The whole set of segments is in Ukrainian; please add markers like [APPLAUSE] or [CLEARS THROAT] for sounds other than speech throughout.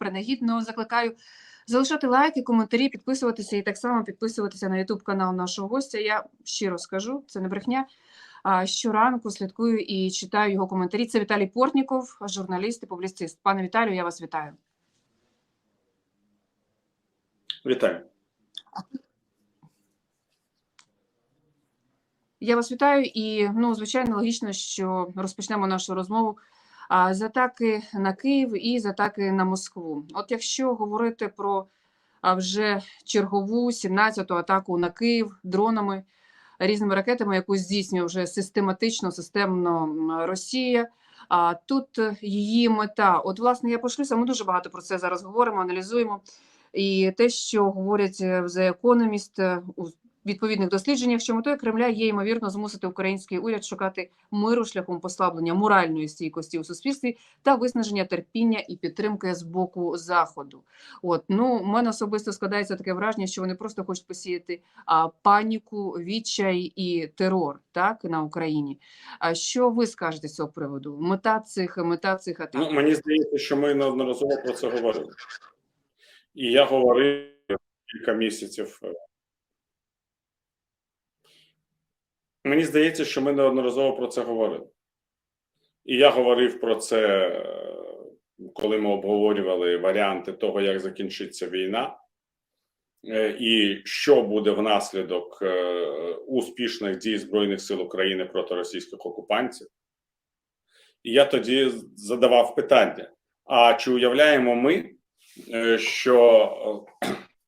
принагідно закликаю залишати лайки, коментарі, підписуватися і так само підписуватися на YouTube канал нашого гостя. Я щиро скажу, це не брехня. А, Щоранку слідкую і читаю його коментарі. Це Віталій Портніков, журналіст і публіцист. Пане Віталію, я вас вітаю. Вітаю. Я вас вітаю, і ну, звичайно, логічно, що розпочнемо нашу розмову з атаки на Київ і з атаки на Москву. От якщо говорити про вже чергову 17-ту атаку на Київ дронами, різними ракетами, яку здійснює вже систематично, системно Росія. А тут її мета. От, власне, я пошлюся. Ми дуже багато про це зараз говоримо, аналізуємо. І те, що говорять The Economist е, у відповідних дослідженнях, що метою Кремля є ймовірно змусити український уряд шукати миру шляхом послаблення моральної стійкості у суспільстві та виснаження терпіння і підтримки з боку заходу. От ну у мене особисто складається таке враження, що вони просто хочуть посіяти а, паніку, відчай і терор так на Україні. А що ви скажете з цього приводу? Мета цих мета цих атак? Ну, мені здається, що ми неодноразово про це говорили. І я говорив кілька місяців. е, Мені здається, що ми неодноразово про це говорили. І я говорив про це, е, коли ми обговорювали варіанти того, як закінчиться війна, е, і що буде внаслідок е, успішних дій Збройних сил України проти російських окупантів. І я тоді задавав питання: а чи уявляємо ми, що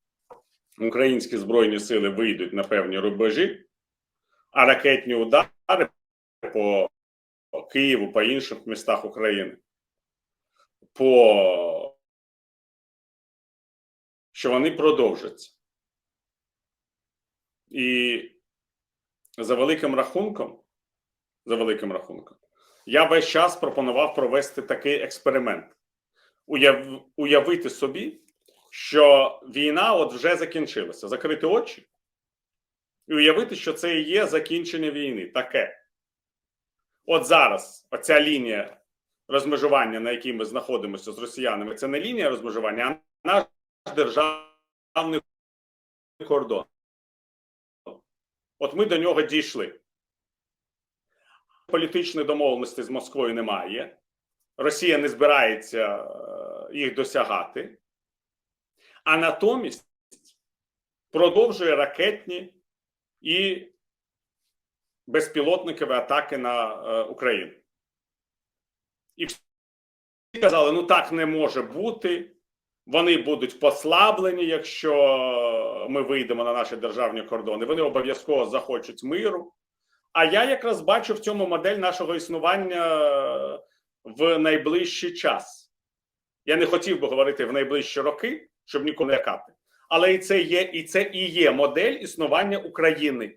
[CLEARS THROAT] українські збройні сили вийдуть на певні рубежі, а ракетні удари по Києву, по інших містах України, по що вони продовжаться. І за великим рахунком, за великим рахунком, я весь час пропонував провести такий експеримент. Уяв, уявити собі, що війна от вже закінчилася, закрити очі і уявити, що це і є закінчення війни. Таке. От зараз оця лінія розмежування, на якій ми знаходимося з росіянами, це не лінія розмежування, а наш державний кордон. От ми до нього дійшли. Політичної домовленості з Москвою немає. Росія не збирається е, їх досягати, а натомість продовжує ракетні і безпілотникові атаки на е, Україну. І всі казали: ну так не може бути. Вони будуть послаблені, якщо ми вийдемо на наші державні кордони. Вони обов'язково захочуть миру. А я якраз бачу в цьому модель нашого існування в найближчий час. Я не хотів би говорити в найближчі роки, щоб нікого не лякати. Але і це є, і це і є модель існування України.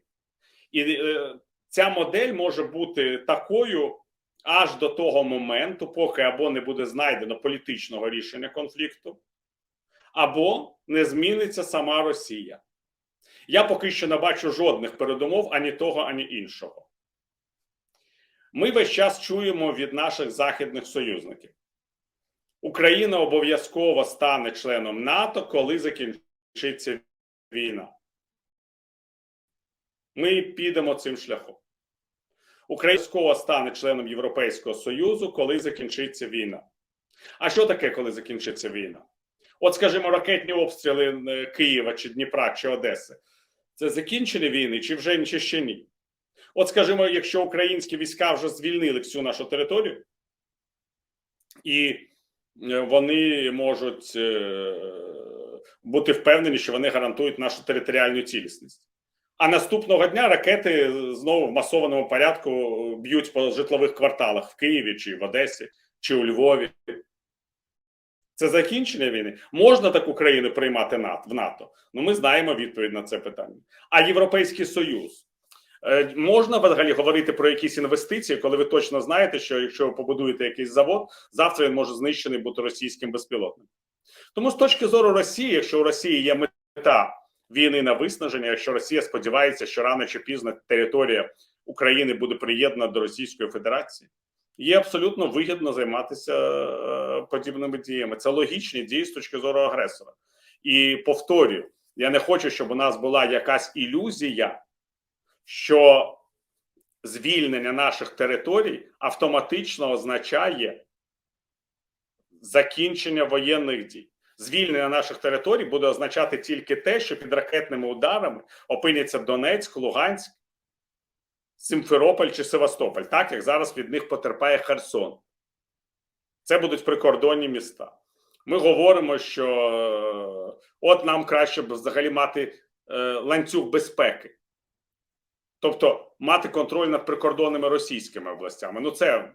І е, ця модель може бути такою аж до того моменту, поки або не буде знайдено політичного рішення конфлікту, або не зміниться сама Росія. Я поки що не бачу жодних передумов ані того, ані іншого. Ми весь час чуємо від наших західних союзників. Україна обов'язково стане членом НАТО, коли закінчиться війна. Ми підемо цим шляхом. Україна обов'язково стане членом Європейського Союзу, коли закінчиться війна. А що таке, коли закінчиться війна? От, скажімо, ракетні обстріли е, Києва чи Дніпра чи Одеси. Це закінчення війни, чи вже чи ще ні? От, скажімо, якщо українські війська вже звільнили всю нашу територію, і е, вони можуть е, бути впевнені, що вони гарантують нашу територіальну цілісність. А наступного дня ракети знову в масованому порядку б'ють по житлових кварталах в Києві, чи в Одесі, чи у Львові. Це закінчення війни. Можна таку країну приймати в НАТО? Ну, ми знаємо відповідь на це питання. А Європейський Союз Е, можна взагалі говорити про якісь інвестиції, коли ви точно знаєте, що якщо ви побудуєте якийсь завод, завтра він може знищений бути російським безпілотним. Тому з точки зору Росії, якщо у Росії є мета війни на виснаження, якщо Росія сподівається, що рано чи пізно територія України буде приєднана до Російської Федерації, є абсолютно вигідно займатися е, подібними діями. Це логічні дії з точки зору агресора. І повторюю, я не хочу, щоб у нас була якась ілюзія, що звільнення наших територій автоматично означає закінчення воєнних дій. Звільнення наших територій буде означати тільки те, що під ракетними ударами опиняться Донецьк, Луганськ, Симферополь чи Севастополь, так як зараз від них потерпає Херсон. Це будуть прикордонні міста. Ми говоримо, що е, от нам краще б взагалі мати е, ланцюг безпеки, тобто мати контроль над прикордонними російськими областями. Ну, це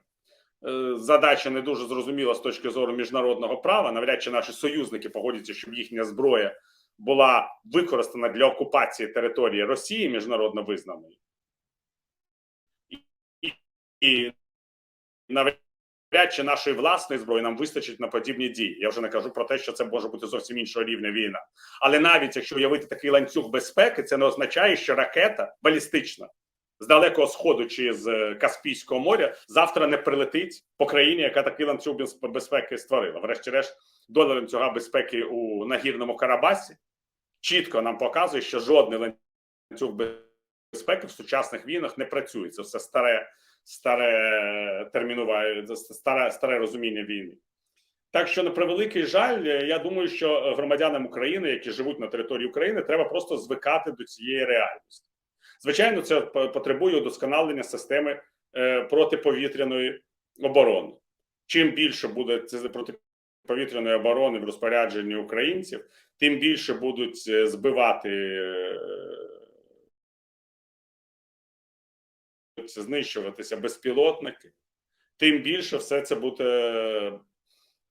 задача не дуже зрозуміла з точки зору міжнародного права. Навряд чи наші союзники погодяться, щоб їхня зброя була використана для окупації території Росії міжнародно визнаної. І, і навряд чи нашої власної зброї нам вистачить на подібні дії. Я вже не кажу про те, що це може бути зовсім іншого рівня війна. Але навіть якщо уявити такий ланцюг безпеки, це не означає, що ракета балістична з далекого сходу чи з е, Каспійського моря завтра не прилетить по країні, яка такий ланцюг безпеки створила. Врешті-решт, доля ланцюга безпеки у нагірному Карабасі чітко нам показує, що жодний ланцюг безпеки в сучасних війнах не працює. Це все старе, старе термінуве, старе, старе розуміння війни. Так що, на превеликий жаль, е, я думаю, що громадянам України, які живуть на території України, треба просто звикати до цієї реальності. Звичайно, це потребує удосконалення системи е, протиповітряної оборони. Чим більше буде це протиповітряної оборони в розпорядженні українців, тим більше будуть е, збивати, е, знищуватися безпілотники, тим більше все це буде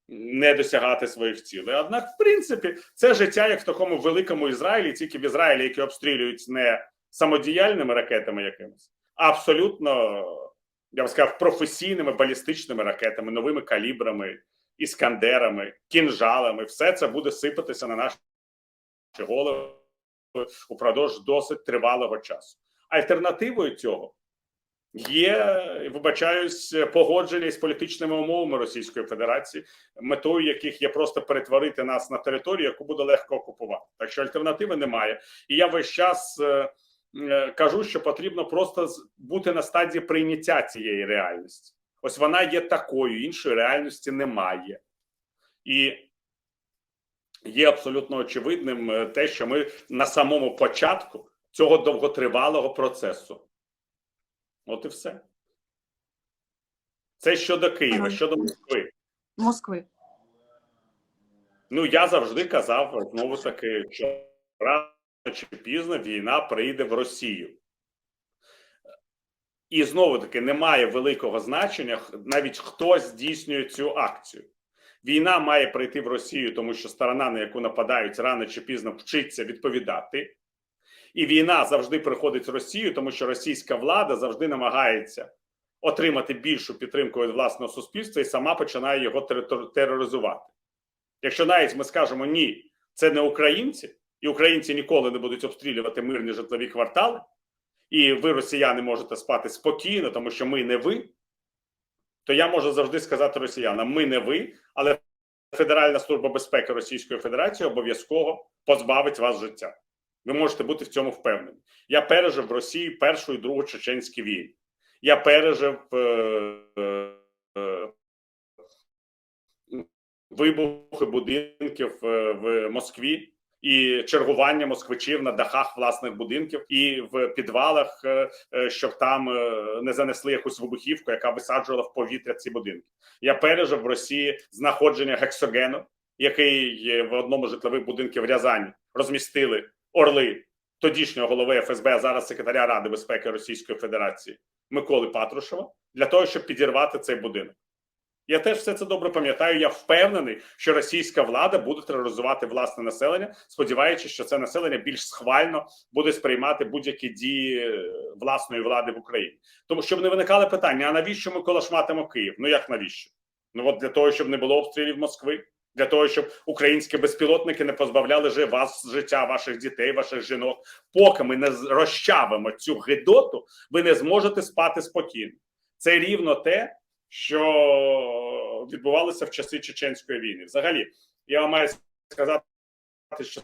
не досягати своїх цілей. Однак, в принципі, це життя як в такому великому Ізраїлі, тільки в Ізраїлі, які обстрілюють не самодіяльними ракетами якимись, а абсолютно, я б сказав, професійними балістичними ракетами, новими калібрами, іскандерами, кінжалами. Все це буде сипатися на наші голови упродовж досить тривалого часу. Альтернативою цього є, вибачаюсь, погодження із політичними умовами Російської Федерації, метою яких є просто перетворити нас на територію, яку буде легко окупувати. Так що альтернативи немає. І я весь час е, кажу, що потрібно просто бути на стадії прийняття цієї реальності. Ось вона є такою, іншої реальності немає. І є абсолютно очевидним е, те, що ми на самому початку цього довготривалого процесу. От і все. Це щодо Києва, щодо Москви. Москви. Ну я завжди казав знову таки, що рано чи пізно війна прийде в Росію. І знову таки немає великого значення навіть хто здійснює цю акцію. Війна має прийти в Росію, тому що сторона, на яку нападають рано чи пізно, вчиться відповідати. І війна завжди приходить в Росію, тому що російська влада завжди намагається отримати більшу підтримку від власного суспільства і сама починає його тероризувати. Якщо навіть ми скажемо ні, це не українці, і українці ніколи не будуть обстрілювати мирні житлові квартали, і ви, росіяни, можете спати спокійно, тому що ми не ви, то я можу завжди сказати росіянам: ми не ви, але Федеральна служба безпеки Російської Федерації обов'язково позбавить вас життя. Ви можете бути в цьому впевнені. Я пережив в Росії першу і другу чеченські війни. Я пережив е, е, е, вибухи будинків е, в Москві і чергування москвичів на дахах власних будинків і в підвалах, е, е, щоб там е, не занесли якусь вибухівку, яка висаджувала в повітря ці будинки. Я пережив в Росії знаходження гексогену, який в одному житлових будинків в Рязані розмістили орли тодішнього голови ФСБ, а зараз секретаря Ради безпеки Російської Федерації Миколи Патрушева, для того, щоб підірвати цей будинок. Я теж все це добре пам'ятаю. Я впевнений, що російська влада буде тероризувати власне населення, сподіваючись, що це населення більш схвально буде сприймати будь-які дії е, власної влади в Україні. Тому щоб не виникали питання: а навіщо ми колошматимо Київ? Ну як навіщо? Ну от для того, щоб не було обстрілів Москви, для того, щоб українські безпілотники не позбавляли же вас життя, ваших дітей, ваших жінок. Поки ми не розчавимо цю гидоту, ви не зможете спати спокійно. Це рівно те, що відбувалися в часи Чеченської війни. Взагалі, я вам маю сказати, що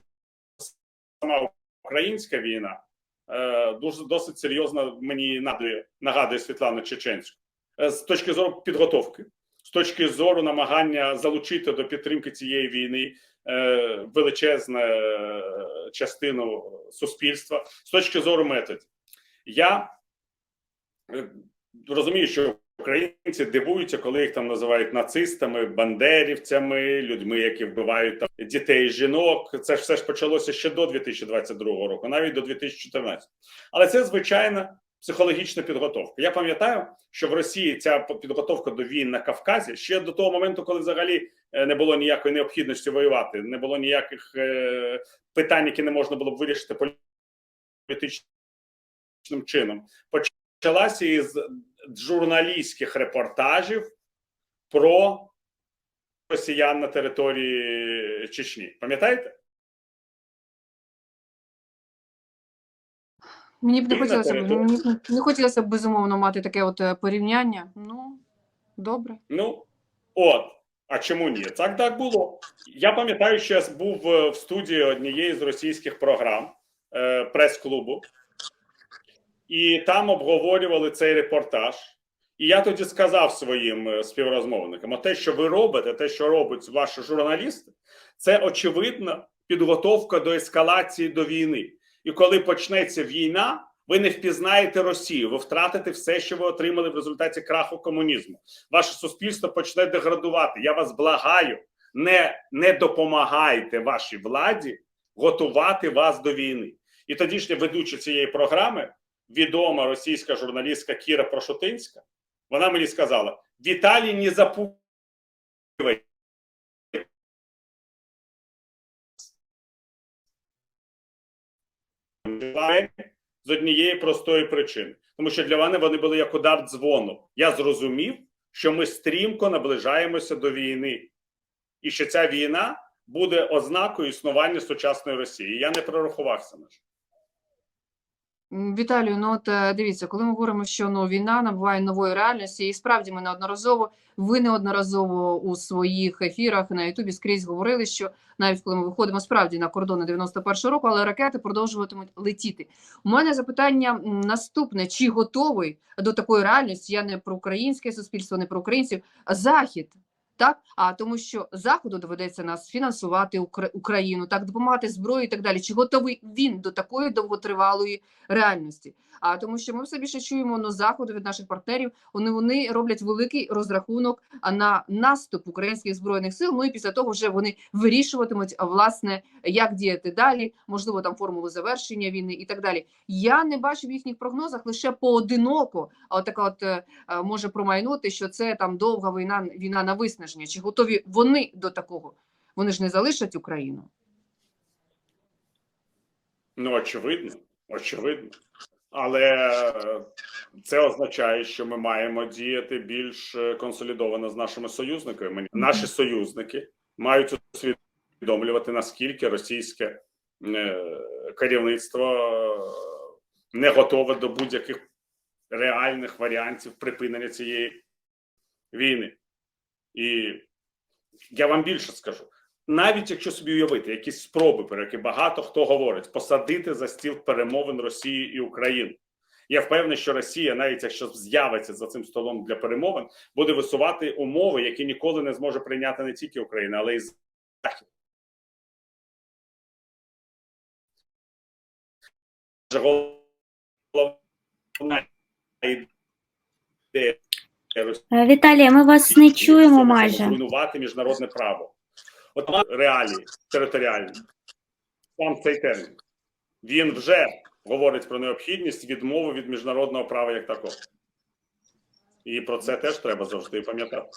сама українська війна е, дуже досить серйозно мені нагадує, нагадує Світлану Чеченську Е, з точки зору підготовки, з точки зору намагання залучити до підтримки цієї війни е, величезну е, частину суспільства, з точки зору методів. Я розумію, що українці дивуються, коли їх там називають нацистами, бандерівцями, людьми, які вбивають там дітей, жінок. Це ж все ж почалося ще до 2022 року, навіть до 2014. Але це звичайна психологічна підготовка. Я пам'ятаю, що в Росії ця підготовка до війн на Кавказі ще до того моменту, коли взагалі е, не було ніякої необхідності воювати, не було ніяких е, питань, які не можна було б вирішити політичним чином. Почалася із журналістських репортажів про росіян на території Чечні. Пам'ятаєте? Мені б не І хотілося б території. мені б не- не хотілося б безумовно мати таке от е, порівняння. Ну добре. Ну, от. А чому ні? Так так було. Я пам'ятаю, що я був е, в студії однієї з російських програм е, прес-клубу, і там обговорювали цей репортаж. І я тоді сказав своїм е, співрозмовникам: те, що ви робите, те, що роблять ваші журналісти, це очевидна підготовка до ескалації до війни. І коли почнеться війна, ви не впізнаєте Росію, ви втратите все, що ви отримали в результаті краху комунізму. Ваше суспільство почне деградувати. Я вас благаю, не, не допомагайте вашій владі готувати вас до війни. І тодішня ведуча цієї програми, відома російська журналістка Кіра Прошутинська, вона мені сказала: Віталій, не запугивай. з однієї простої причини, тому що для мене вони були як удар дзвону. Я зрозумів, що ми стрімко наближаємося до війни, і що ця війна буде ознакою існування сучасної Росії. Я не прорахувався на що. Віталію, ну от е, дивіться, коли ми говоримо, що ну війна набуває нової реальності, і справді ми неодноразово, ви неодноразово у своїх ефірах на Ютубі скрізь говорили, що навіть коли ми виходимо справді на кордони 91 року, але ракети продовжуватимуть летіти. У мене запитання наступне: чи готовий до такої реальності? Я не про українське суспільство, не про українців, захід. Так, а тому, що заходу доведеться нас фінансувати Укра- Україну, так допомагати зброю і так далі. Чи готовий він до такої довготривалої реальності? А тому, що ми все більше чуємо ну, заходу від наших партнерів. Вони вони роблять великий розрахунок на наступ українських збройних сил. Ну і після того вже вони вирішуватимуть власне, як діяти далі, можливо, там формулу завершення війни і так далі. Я не бачу в їхніх прогнозах лише поодиноко. А от от е, е, може промайнути, що це там довга війна, війна на виснаження. Чи готові вони до такого? Вони ж не залишать Україну. Ну, очевидно, очевидно. Але це означає, що ми маємо діяти більш консолідовано з нашими союзниками. Наші союзники мають усвідомлювати, наскільки російське е, керівництво е, не готове до будь-яких реальних варіантів припинення цієї війни. І я вам більше скажу навіть якщо собі уявити якісь спроби, про які багато хто говорить, посадити за стіл перемовин Росії і України. Я впевнений, що Росія, навіть якщо з'явиться за цим столом для перемовин, буде висувати умови, які ніколи не зможе прийняти не тільки Україна, але й Захід. Головна ідея Е, Віталія, ми вас не чуємо майже. Зруйнувати міжнародне право. От реалії територіальні. Сам цей термін. Він вже говорить про необхідність відмови від міжнародного права як такого. І про це теж треба завжди пам'ятати.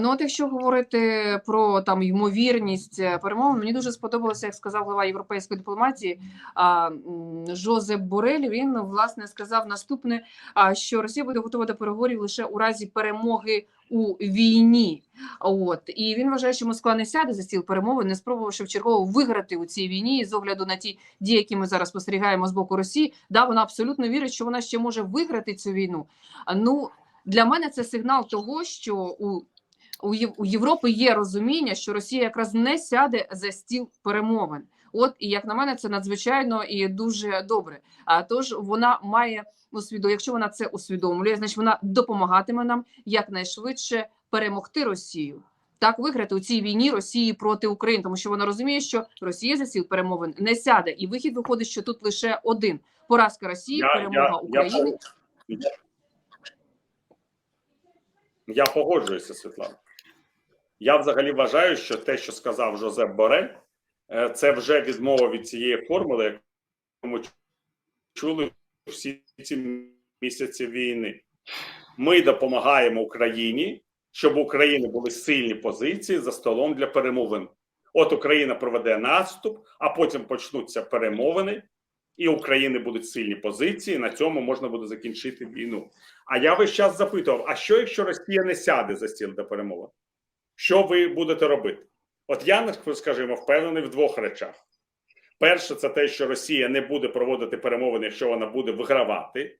Ну, от якщо говорити про там ймовірність е, перемовин, мені дуже сподобалося, як сказав глава європейської дипломатії Жозеп Борель. Він власне сказав наступне: що Росія буде готова до переговорів лише у разі перемоги у війні. От і він вважає, що Москва не сяде за стіл перемовин, не спробувавши вчергово виграти у цій війні з огляду на ті дії, які ми зараз спостерігаємо з боку Росії. Да, вона абсолютно вірить, що вона ще може виграти цю війну. Ну для мене це сигнал того, що у, у, Єв- у Європи є розуміння, що Росія якраз не сяде за стіл перемовин. От і як на мене, це надзвичайно і дуже добре. А тож вона має усвідомлює, якщо вона це усвідомлює, значить вона допомагатиме нам якнайшвидше перемогти Росію. Так виграти у цій війні Росії проти України, тому що вона розуміє, що Росія за стіл перемовин не сяде, і вихід виходить, що тут лише один: поразка Росії, Я- перемога я- України. Я, я погоджуюся, Світлана. Я взагалі вважаю, що те, що сказав Жозеп Борель, е, це вже відмова від цієї формули, яку ми чули всі ці місяці війни. Ми допомагаємо Україні, щоб у України були сильні позиції за столом для перемовин. От Україна проведе наступ, а потім почнуться перемовини, і України будуть сильні позиції. На цьому можна буде закінчити війну. А я весь час запитував: а що якщо Росія не сяде за стіл до перемовин? Що ви будете робити? От я, скажімо, впевнений в двох речах. Перше, це те, що Росія не буде проводити перемовини, якщо вона буде вигравати.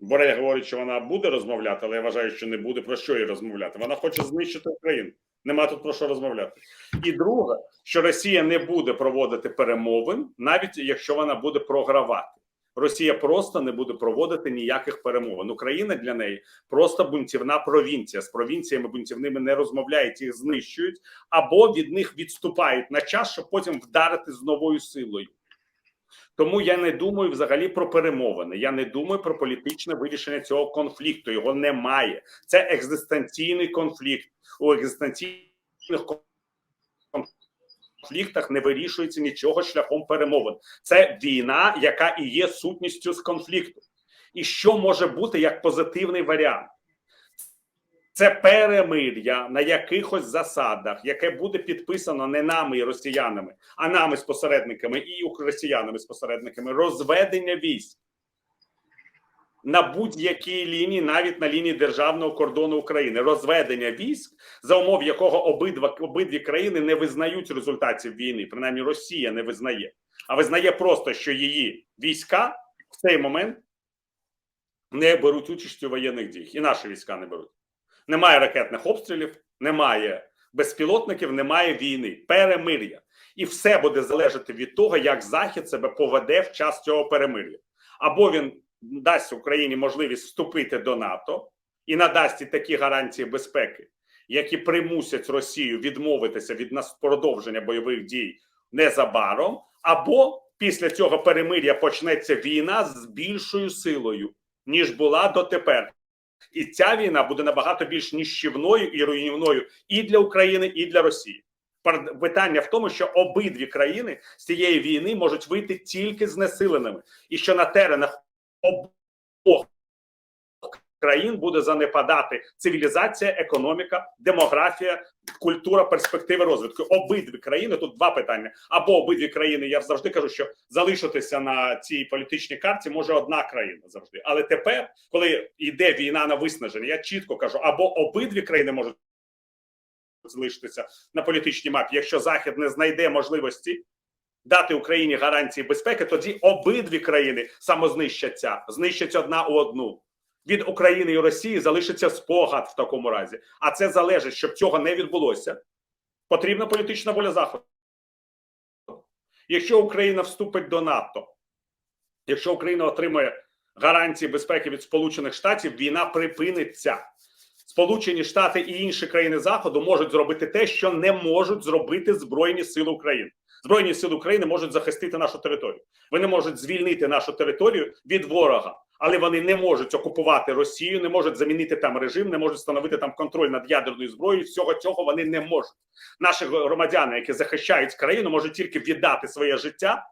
Борель говорить, що вона буде розмовляти, але я вважаю, що не буде про що їй розмовляти. Вона хоче знищити Україну. Нема тут про що розмовляти. І друге, що Росія не буде проводити перемовин, навіть якщо вона буде програвати. Росія просто не буде проводити ніяких перемовин. Україна для неї просто бунтівна провінція. З провінціями бунтівними не розмовляють, їх знищують або від них відступають на час, щоб потім вдарити з новою силою. Тому я не думаю взагалі про перемовини. Я не думаю про політичне вирішення цього конфлікту. Його немає. Це екзистенційний конфлікт. У екзистенційних конфліктах не вирішується нічого шляхом перемовин. Це війна, яка і є сутністю з конфлікту. І що може бути як позитивний варіант? Це перемир'я на якихось засадах, яке буде підписано не нами і росіянами, а нами з посередниками і росіянами з посередниками розведення військ на будь-якій лінії, навіть на лінії державного кордону України, розведення військ, за умов якого обидва обидві країни не визнають результатів війни. Принаймні, Росія не визнає, а визнає просто, що її війська в цей момент не беруть участь у воєнних діях, і наші війська не беруть. Немає ракетних обстрілів, немає безпілотників, немає війни, перемир'я, і все буде залежати від того, як Захід себе поведе в час цього перемир'я. Або він дасть Україні можливість вступити до НАТО і надасть і такі гарантії безпеки, які примусять Росію відмовитися від нас продовження бойових дій незабаром, або після цього перемир'я почнеться війна з більшою силою, ніж була дотепер. І ця війна буде набагато більш ніщівною і руйнівною і для України, і для Росії. Питання в тому, що обидві країни з цієї війни можуть вийти тільки знесиленими, і що на теренах обох країн буде занепадати цивілізація, економіка, демографія, культура, перспективи розвитку. Обидві країни тут два питання. Або обидві країни. Я завжди кажу, що залишитися на цій політичній карті може одна країна завжди. Але тепер, коли йде війна на виснаження, я чітко кажу: або обидві країни можуть залишитися на політичній мапі, якщо Захід не знайде можливості дати Україні гарантії безпеки, тоді обидві країни самознищаться, знищать одна у одну. Від України і Росії залишиться спогад в такому разі. А це залежить, щоб цього не відбулося. Потрібна політична воля Заходу. Якщо Україна вступить до НАТО, якщо Україна отримає гарантії безпеки від Сполучених Штатів, війна припиниться. Сполучені Штати і інші країни Заходу можуть зробити те, що не можуть зробити Збройні Сили України. Збройні сили України можуть захистити нашу територію. Вони можуть звільнити нашу територію від ворога, але вони не можуть окупувати Росію, не можуть замінити там режим, не можуть встановити там контроль над ядерною зброєю. Всього цього вони не можуть. Наші громадяни, які захищають країну, можуть тільки віддати своє життя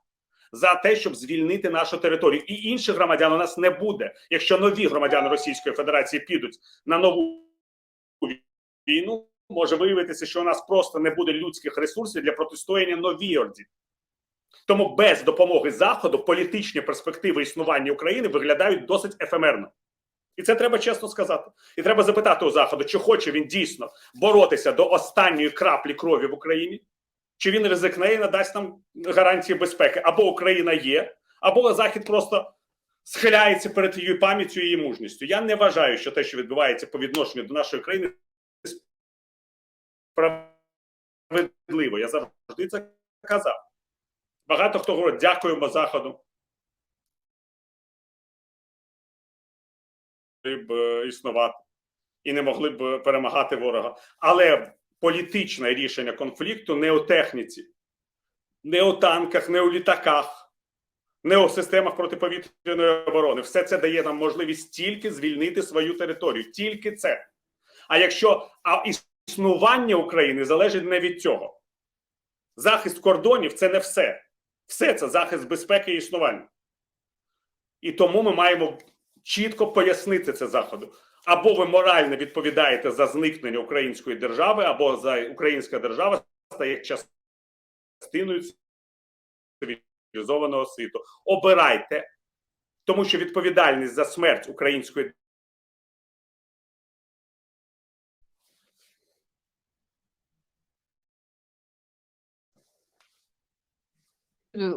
за те, щоб звільнити нашу територію. І інших громадян у нас не буде. Якщо нові громадяни Російської Федерації підуть на нову війну, може виявитися, що у нас просто не буде людських ресурсів для протистояння новій орді. Тому без допомоги Заходу політичні перспективи існування України виглядають досить ефемерно. І це треба чесно сказати. І треба запитати у Заходу, чи хоче він дійсно боротися до останньої краплі крові в Україні, чи він ризикне і надасть нам гарантії безпеки. Або Україна є, або Захід просто схиляється перед її пам'яттю і її мужністю. Я не вважаю, що те, що відбувається по відношенню до нашої країни, справедливо. Я завжди це казав. Багато хто говорить, дякуємо Заходу. б е, існувати і не могли б перемагати ворога. Але політичне рішення конфлікту не у техніці, не у танках, не у літаках, не у системах протиповітряної оборони. Все це дає нам можливість тільки звільнити свою територію. Тільки це. А якщо а існування України залежить не від цього. Захист кордонів це не все. Все це захист безпеки і існування. І тому ми маємо чітко пояснити це заходу. Або ви морально відповідаєте за зникнення української держави, або за українська держава стає частиною цивілізованого світу. Обирайте, тому що відповідальність за смерть української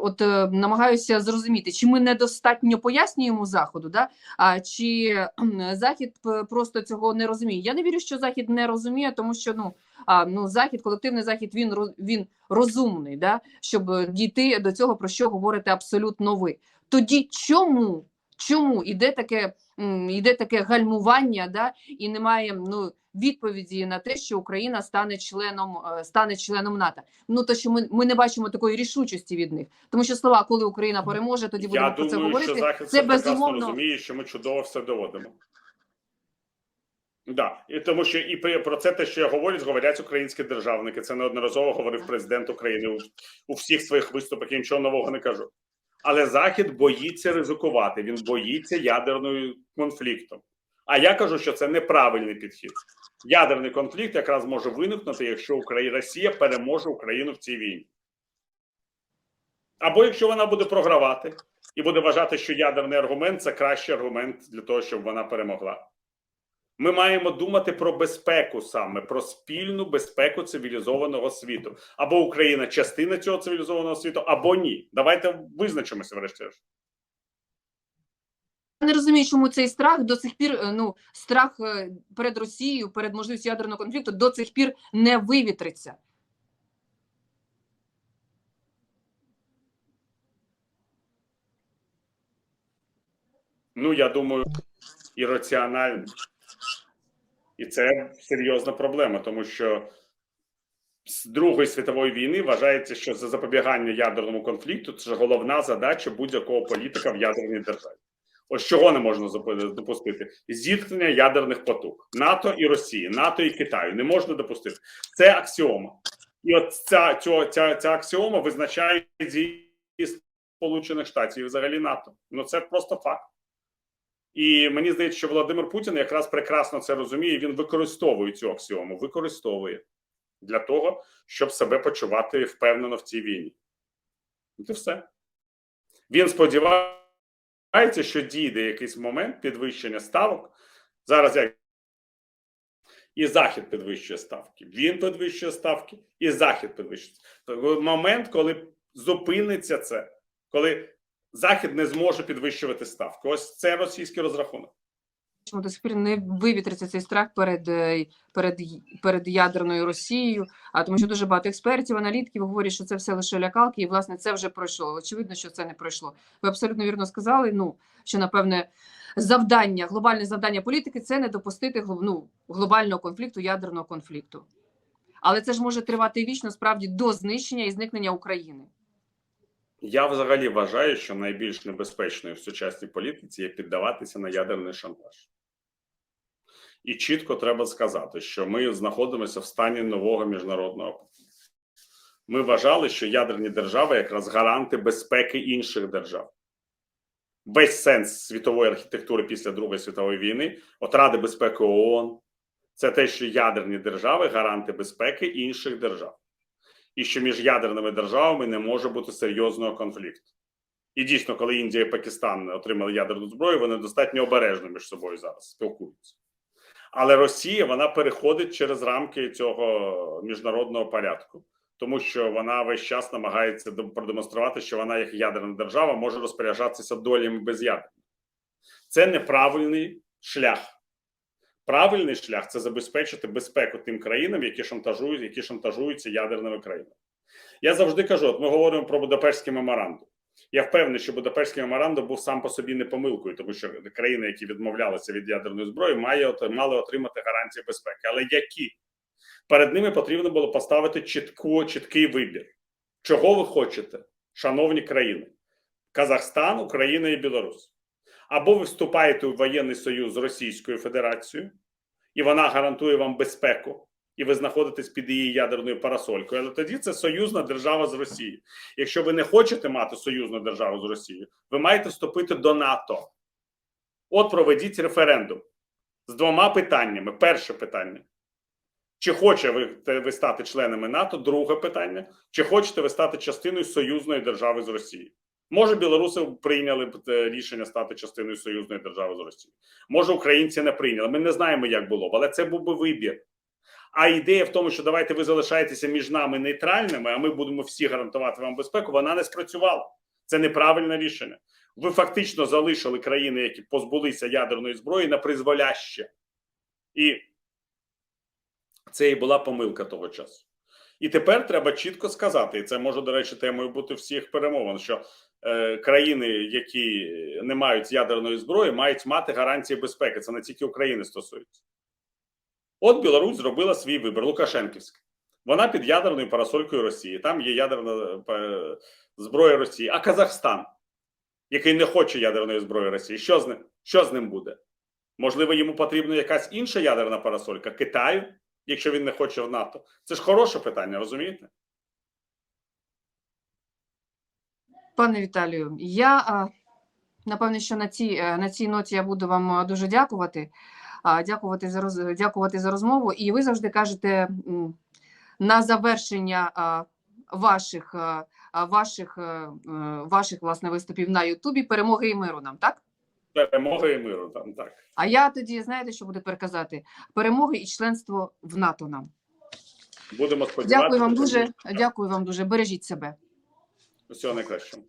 От е, намагаюся зрозуміти, чи ми недостатньо пояснюємо заходу, да? а чи захід просто цього не розуміє. Я не вірю, що захід не розуміє, тому що ну а ну захід, колективний захід, він він розумний, да? щоб е, дійти до цього, про що говорите абсолютно ви. Тоді чому? Чому іде таке, м, іде таке гальмування, да? і немає ну відповіді на те, що Україна стане членом е, стане членом НАТО? Ну то що ми, ми не бачимо такої рішучості від них, тому що слова, коли Україна переможе, тоді будемо Я про це думаю, говорити. що Захід Це це безумовно розуміє, що ми чудово все доводимо. Да. І тому що і про це те, що я говорю, говорять українські державники. Це неодноразово говорив президент України у, у всіх своїх виступах. Я нічого нового не кажу. Але Захід боїться ризикувати. Він боїться ядерного конфлікту. А я кажу, що це неправильний підхід. Ядерний конфлікт якраз може виникнути, якщо Україна Росія переможе Україну в цій війні. Або якщо вона буде програвати і буде вважати, що ядерний аргумент це кращий аргумент для того, щоб вона перемогла. Ми маємо думати про безпеку саме, про спільну безпеку цивілізованого світу. Або Україна частина цього цивілізованого світу, або ні. Давайте визначимося врешті-решт. Я не розумію, чому цей страх до цих пір, е, ну страх е, перед Росією, перед можливістю ядерного конфлікту до цих пір не вивітриться. Ну, я думаю, ірраціонально. І це серйозна проблема, тому що з Другої світової війни вважається, що за запобігання ядерному конфлікту це головна задача будь-якого політика в ядерній державі. Ось чого не можна допустити: зіткнення ядерних потуг НАТО і Росії, НАТО і Китаю не можна допустити. Це аксіома. І от ця, ця, ця, ця аксіома визначає дії Сполучених Штатів і взагалі НАТО. Ну це просто факт. І мені здається, що Володимир Путін якраз прекрасно це розуміє. Він використовує цю аксіому, використовує для того, щоб себе почувати впевнено в цій війні. Це все. Він сподівається, що дійде якийсь момент підвищення ставок. Зараз як і Захід підвищує ставки. Він підвищує ставки, і Захід підвищує. Тобто момент, коли зупиниться це, коли Захід не зможе підвищувати ставки. Ось це російський розрахунок. Чому до сих пір не вивітриться цей страх перед, е, перед, перед ядерною Росією, а тому що дуже багато експертів, аналітиків говорять, що це все лише лякалки, і власне це вже пройшло. Очевидно, що це не пройшло. Ви абсолютно вірно сказали. Ну що напевне завдання, глобальне завдання політики це не допустити ну, глобального конфлікту, ядерного конфлікту. Але це ж може тривати вічно справді до знищення і зникнення України. Я взагалі вважаю, що найбільш небезпечною в сучасній політиці є піддаватися на ядерний шантаж. І чітко треба сказати, що ми знаходимося в стані нового міжнародного. Ми вважали, що ядерні держави якраз гаранти безпеки інших держав. Весь сенс світової архітектури після Другої світової війни, от Ради безпеки ООН, це те, що ядерні держави гаранти безпеки інших держав і що між ядерними державами не може бути серйозного конфлікту. І дійсно, коли Індія і Пакистан отримали ядерну зброю, вони достатньо обережно між собою зараз спілкуються. Але Росія вона переходить через рамки цього міжнародного порядку, тому що вона весь час намагається продемонструвати, що вона, як ядерна держава, може розпоряджатися долями без ядер. Це неправильний шлях. Правильний шлях це забезпечити безпеку тим країнам, які шантажують, які шантажуються ядерними країнами. Я завжди кажу: от ми говоримо про Будапештський меморандум. Я впевнений, що Будапештський меморандум був сам по собі не помилкою, тому що країни, які відмовлялися від ядерної зброї, має мали отримати гарантії безпеки. Але які перед ними потрібно було поставити чітко, чіткий вибір, чого ви хочете, шановні країни: Казахстан, Україна і Білорусь. Або ви вступаєте у воєнний союз з Російською Федерацією, і вона гарантує вам безпеку, і ви знаходитесь під її ядерною парасолькою. Але тоді це союзна держава з Росією. Якщо ви не хочете мати союзну державу з Росією, ви маєте вступити до НАТО. От проведіть референдум з двома питаннями. Перше питання: чи хоче ви, ви стати членами НАТО? Друге питання: чи хочете ви стати частиною союзної держави з Росією? Може, білоруси прийняли б е, рішення стати частиною союзної держави з Росією. Може, українці не прийняли. Ми не знаємо, як було, б, але це був би вибір. А ідея в тому, що давайте ви залишаєтеся між нами нейтральними, а ми будемо всі гарантувати вам безпеку, вона не спрацювала. Це неправильне рішення. Ви фактично залишили країни, які позбулися ядерної зброї, на призволяще. І це і була помилка того часу. І тепер треба чітко сказати, і це може, до речі, темою бути всіх перемовин, що е, країни, які не мають ядерної зброї, мають мати гарантії безпеки. Це не тільки України стосується. От Білорусь зробила свій вибір Лукашенківський. Вона під ядерною парасолькою Росії. Там є ядерна е, зброя Росії. А Казахстан, який не хоче ядерної зброї Росії, що з ним? Що з ним буде? Можливо, йому потрібна якась інша ядерна парасолька Китаю, якщо він не хоче в НАТО. Це ж хороше питання, розумієте? Пане Віталію, я напевне, що на цій, е, на цій ноті я буду вам дуже дякувати. Дякувати за роз- дякувати за розмову. І ви завжди кажете на завершення ваших ваших е, е, ваших власне виступів на Ютубі перемоги і миру нам, так? Перемоги і миру там так. А я тоді знаєте, що буду переказати? Перемоги і членство в НАТО нам. Будемо сподіватися. Дякую вам дуже. Дякую вам дуже. Бережіть себе. Всього найкращого.